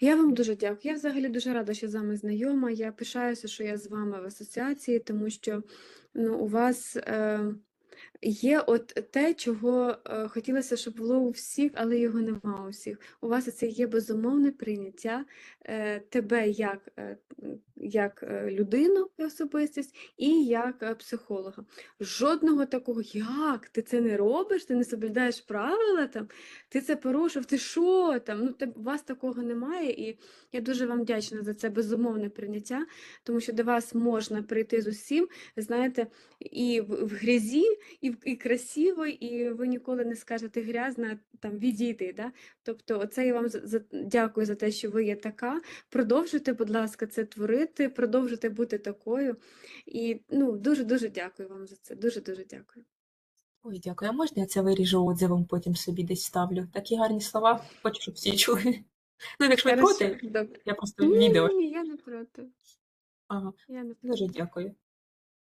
Я вам дуже дякую. Я взагалі дуже рада, що з вами знайома. Я пишаюся, що я з вами в асоціації, тому що ну, у вас е, є от те, чого е, хотілося, щоб було у всіх, але його нема у всіх. У вас це є безумовне прийняття е, тебе як, е, як людину і особистість і як психолога. Жодного такого, як ти це не робиш, ти не соблюдаєш правила там, ти це порушив, ти що там? Ну, у вас такого немає, і я дуже вам вдячна за це безумовне прийняття, тому що до вас можна прийти з усім, знаєте, і в, в грязі, і, в- і красиво, і ви ніколи не скажете грязна там відійти. Да? Тобто, оце я вам за, за, дякую за те, що ви є така. Продовжуйте, будь ласка, це творити, продовжуйте бути такою. І ну, дуже-дуже дякую вам за це. Дуже-дуже дякую. Ой, дякую. А можна я це виріжу отзивом, потім собі десь ставлю? Такі гарні слова, хочу, щоб всі чули. Ну, якщо ви проти, добре. я просто Ні, відео. ні, я не проти. Ага, Я не дуже дякую.